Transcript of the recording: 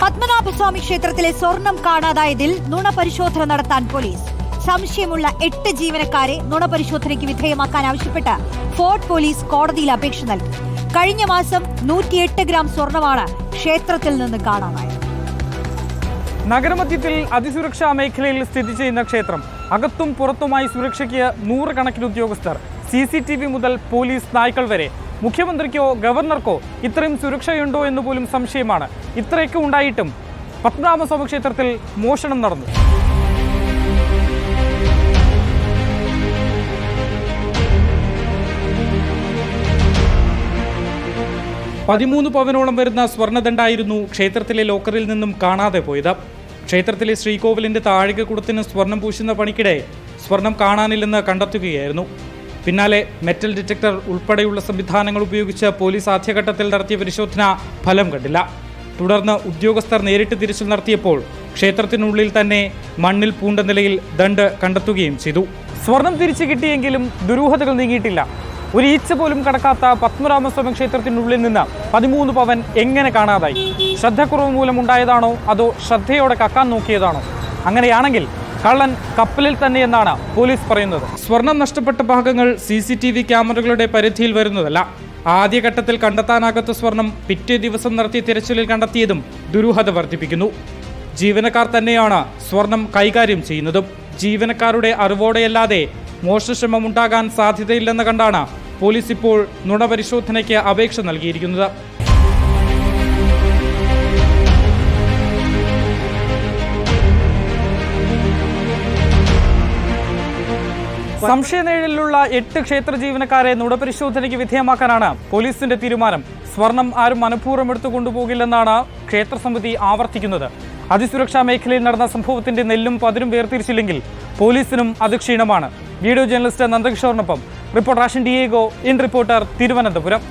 പത്മനാഭസ്വാമി ക്ഷേത്രത്തിലെ സ്വർണം കാണാതായതിൽ നുണ പരിശോധന നടത്താൻ പോലീസ്. സംശയമുള്ള എട്ട് ജീവനക്കാരെ നുണ പരിശോധനയ്ക്ക് വിധേയമാക്കാൻ ആവശ്യപ്പെട്ട് ഫോർട്ട് പോലീസ് കോടതിയിൽ അപേക്ഷ നൽകി. കഴിഞ്ഞ മാസം നൂറ്റിയെട്ട് ഗ്രാം സ്വർണമാണ് ക്ഷേത്രത്തിൽ നിന്ന് കാണാതായത്. നഗരമധ്യത്തിൽ അതിസുരക്ഷാ മേഖലയിൽ സ്ഥിതി ചെയ്യുന്ന ക്ഷേത്രം അകത്തും പുറത്തുമായി സുരക്ഷയ്ക്ക് നൂറുകണക്കിന് ഉദ്യോഗസ്ഥർ. സി സി ടി വി മുതൽ പോലീസ് നായ്ക്കൾ വരെ മുഖ്യമന്ത്രിക്കോ ഗവർണർക്കോ ഇത്രയും സുരക്ഷയുണ്ടോ എന്ന് പോലും സംശയമാണ്. ഇത്രയൊക്കെ ഉണ്ടായിട്ടും പത്മനാഭസ്വാമി ക്ഷേത്രത്തിൽ മോഷണം നടന്നു. പതിമൂന്ന് പവനോളം വരുന്ന സ്വർണദണ്ഡായിരുന്നു ക്ഷേത്രത്തിലെ ലോക്കറിൽ നിന്നും കാണാതെ പോയത്. ക്ഷേത്രത്തിലെ ശ്രീകോവിലിന്റെ താഴികക്കുടത്തിന് സ്വർണം പൂശുന്ന പണിക്കിടെ സ്വർണം കാണാനില്ലെന്ന് കണ്ടെത്തുകയായിരുന്നു. പിന്നാലെ മെറ്റൽ ഡിറ്റക്ടർ ഉൾപ്പെടെയുള്ള സംവിധാനങ്ങൾ ഉപയോഗിച്ച് പോലീസ് ആദ്യഘട്ടത്തിൽ നടത്തിയ പരിശോധന ഫലം കണ്ടില്ല. തുടർന്ന് ഉദ്യോഗസ്ഥർ നേരിട്ട് തിരിച്ചു നടത്തിയപ്പോൾ ക്ഷേത്രത്തിനുള്ളിൽ തന്നെ മണ്ണിൽ പൂണ്ട നിലയിൽ ദണ്ട് കണ്ടെത്തുകയും ചെയ്തു. സ്വർണം തിരിച്ചു കിട്ടിയെങ്കിലും ദുരൂഹതകൾ നീങ്ങിയിട്ടില്ല. ഒരു ഈച്ച പോലും കടക്കാത്ത പത്മരാമസ്വാമി ക്ഷേത്രത്തിനുള്ളിൽ നിന്ന് പതിമൂന്ന് പവൻ എങ്ങനെ കാണാതായി? ശ്രദ്ധക്കുറവ് മൂലം ഉണ്ടായതാണോ അതോ ശ്രദ്ധയോടെ കക്കാൻ നോക്കിയതാണോ? അങ്ങനെയാണെങ്കിൽ കള്ളൻ കപ്പലിൽ തന്നെയെന്നാണ് പോലീസ് പറയുന്നത്. സ്വർണം നഷ്ടപ്പെട്ട ഭാഗങ്ങൾ സി സി ടി വി ക്യാമറകളുടെ പരിധിയിൽ വരുന്നതല്ല. ആദ്യഘട്ടത്തിൽ കണ്ടെത്താനാകാത്ത സ്വർണം പിറ്റേ ദിവസം നടത്തിയ തിരച്ചിലിൽ കണ്ടെത്തിയതും ദുരൂഹത വർദ്ധിപ്പിക്കുന്നു. ജീവനക്കാർ തന്നെയാണ് സ്വർണം കൈകാര്യം ചെയ്യുന്നതും. ജീവനക്കാരുടെ അറിവോടെയല്ലാതെ മോഷണശ്രമം ഉണ്ടാകാൻ സാധ്യതയില്ലെന്ന് കണ്ടാണ് പോലീസ് ഇപ്പോൾ നുണപരിശോധനയ്ക്ക് അപേക്ഷ നൽകിയിരിക്കുന്നത്. സംശയനിഴലിലുള്ള എട്ട് ക്ഷേത്ര ജീവനക്കാരെ നുടപരിശോധനയ്ക്ക് വിധേയമാക്കാനാണ് പോലീസിന്റെ തീരുമാനം. സ്വർണം ആരും മനഃപൂർവം എടുത്തു കൊണ്ടുപോകില്ലെന്നാണ് ക്ഷേത്രസമിതി ആവർത്തിക്കുന്നത്. അതിസുരക്ഷാ മേഖലയിൽ നടന്ന സംഭവത്തിന്റെ നെല്ലും പതിരും വേർതിരിച്ചില്ലെങ്കിൽ പോലീസിനും അത് ക്ഷീണമാണ്. Video journalist നന്ദകിഷോറിനൊപ്പം reporter Ashan Diego in reporter Thiruvananthapuram.